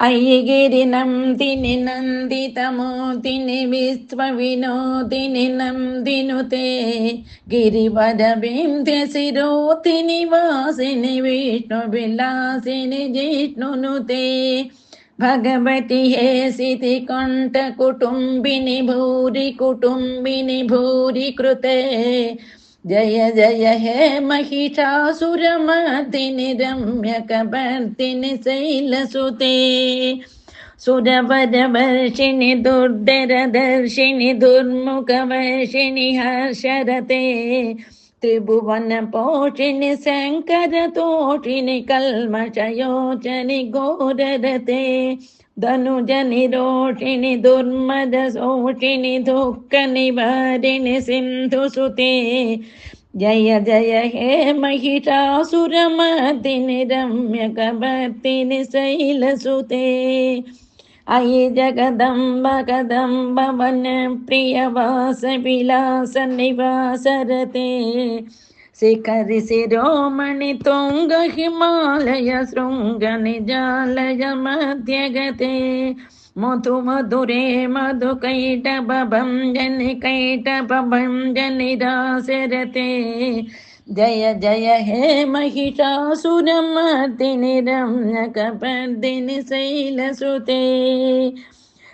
अयि गिरिनं दिनि नन्दितमो दिनि विश्वविनोदिनि नं दिनुते गिरिवदबिन्द्यशिरोतिनिवासिनि विष्णुविलासिनि जिष्णुनुते भगवति हे सितिकण्ठकुटुम्बिनि भूरि कुटुम्बिनि भूरि कृते जय जय हे महिषासुरमर्दिनि रम्यकवर्दिनि शैलसुते सुरवरवर्षिणि दुर्धरदर्शिनि दुर्मुखवर्षिणि हर्षरते। त्रिभुवनपोषिणि शङ्करतोषिणि कल्मषयोचनि घोररते। धनुजनिरोषिणि दुर्मदशोषिणि दुःखनिवारिणि सिन्धुसुते जय जय हे महिषासुरमर्दिनि रम्यकवर्तिनि शैलसुते अयि जगदम्ब कदम्ब वन प्रियवास विलास निवासरते शिखरि शिरोमणि तुङ्ग हिमालय शृङ्ग निजालय मध्यगते। मधु मधुरे मधु कैटभ भञ्जनि कैटभ भञ्जनि दासरते जय जय, हे महिषासुरमर्दिनि रम्यकपर्दिनि शैलसुते।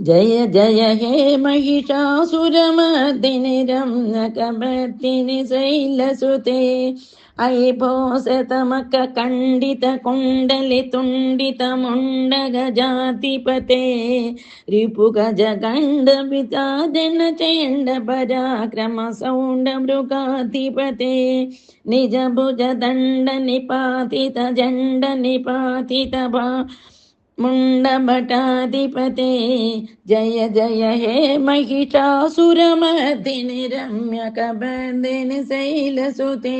जय जय हे महिषासुरमर्दिनि रम्यकवर्दिनि शैलसुते अयि भोसतमक खण्डित कुण्डलि तुण्डित मुण्ड गजातिपते रिपुगज गण्ड विताजन चण्ड पराक्रम सौण्ड मृगाधिपते निज भुज दण्ड निपातित जण्ड निपातित भा मुण्डभटाधिपते जय जय हे महिषासुरमर्दिनि रम्यकबन्दिनि शैलसुते